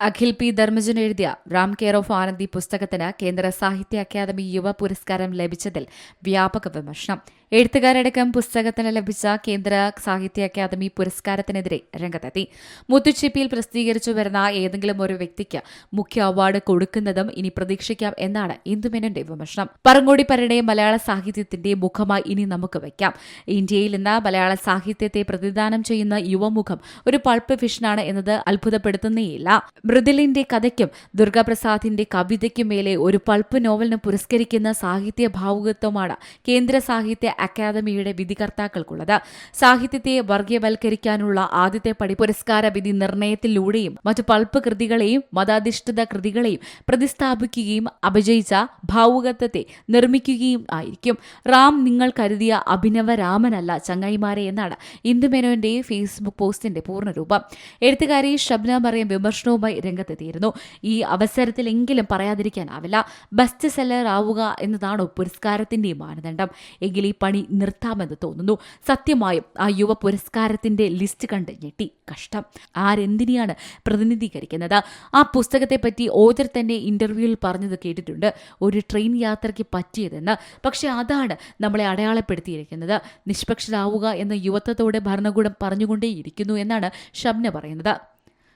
Akhil P. Dharmajan എഴുതിയ Ram care of Anandi പുസ്തകത്തിന് കേന്ദ്ര സാഹിത്യ അക്കാദമി യുവ പുരസ്കാരം ലഭിച്ചതിൽ വ്യാപക വിമർശനം. എഴുത്തുകാരടക്കം പുസ്തകത്തിന് ലഭിച്ച കേന്ദ്ര സാഹിത്യ അക്കാദമി പുരസ്കാരത്തിനെതിരെ രംഗത്തെത്തി. മുത്തുച്ചിപ്പിയിൽ പ്രസിദ്ധീകരിച്ചു വരുന്ന ഏതെങ്കിലും ഒരു വ്യക്തിക്ക് മുഖ്യ അവാർഡ് കൊടുക്കുന്നതും ഇനി പ്രതീക്ഷിക്കാം എന്നാണ് ഇന്ദുമേനന്റെ വിമർശനം. പറങ്ങോടി പരടെ മലയാള സാഹിത്യത്തിന്റെ മുഖമായി ഇനി നമുക്ക് വയ്ക്കാം ഇന്ത്യയിൽ ഇന്ന് മലയാള സാഹിത്യത്തെ പ്രതിദാനം ചെയ്യുന്ന യുവമുഖം ഒരു പൾപ്പ് ഫിഷനാണ് എന്നത് അത്ഭുതപ്പെടുത്തുന്നേയില്ല. മൃദുലിന്റെ കഥയ്ക്കും ദുർഗാപ്രസാദിന്റെ കവിതയ്ക്കും മേലെ ഒരു പൾപ്പ് നോവലിന് പുരസ്കരിക്കുന്ന സാഹിത്യ ഭാവുകത്വമാണ് കേന്ദ്ര സാഹിത്യ അക്കാദമിയുടെ വിധികർത്താക്കൾക്കുള്ളത്. സാഹിത്യത്തെ വർഗീയവൽക്കരിക്കാനുള്ള ആദ്യത്തെ പടി പുരസ്കാര വിധി നിർണയത്തിലൂടെയും മറ്റു പൾപ്പ് കൃതികളെയും മതാധിഷ്ഠിത കൃതികളെയും പ്രതിസ്ഥാപിക്കുകയും അപജയിച്ച ഭാവുകത്വത്തെ നിർമ്മിക്കുകയും ആയിരിക്കും. റാം നിങ്ങൾ കരുതിയ അഭിനവ രാമനല്ല ചങ്ങായിമാരെ എന്നാണ് ഇന്ദുമേനോന്റെ ഫേസ്ബുക്ക് പോസ്റ്റിന്റെ പൂർണരൂപം. എഴുത്തുകാരി ഷബ്ന മറിയം വിമർശനവുമായി രംഗത്തെത്തിയിരുന്നു. ഈ അവസരത്തിലെങ്കിലും പറയാതിരിക്കാനാവില്ല. ബെസ്റ്റ് സെല്ലർ ആവുക എന്നതാണോ പുരസ്കാരത്തിന്റെ മാനദണ്ഡം. എങ്കിൽ ഈ പണി നിർത്താമെന്ന് തോന്നുന്നു. സത്യമായും ആ യുവ പുരസ്കാരത്തിന്റെ ലിസ്റ്റ് കണ്ട് ഞെട്ടി കഷ്ടം. ആരെന്തിനെയാണ് പ്രതിനിധീകരിക്കുന്നത്? ആ പുസ്തകത്തെപ്പറ്റി ഓജർ തന്നെ ഇന്റർവ്യൂവിൽ പറഞ്ഞത് കേട്ടിട്ടുണ്ട്. ഒരു ട്രെയിൻ യാത്രയ്ക്ക് പറ്റിയതെന്ന്. പക്ഷെ അതാണ് നമ്മളെ അടയാളപ്പെടുത്തിയിരിക്കുന്നത്. നിഷ്പക്ഷരാവുക എന്ന യുവത്വത്തോടെ ഭരണകൂടം പറഞ്ഞുകൊണ്ടേയിരിക്കുന്നു എന്നാണ് ഷബ്ന പറയുന്നത്.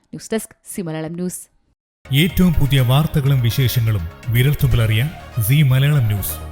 News desk സിമലയാളം news. ഏറ്റവും പുതിയ വാർത്തകളും വിശേഷങ്ങളും വിരൽത്തുമ്പിലറിയാൻ സി മലയാളം ന്യൂസ്.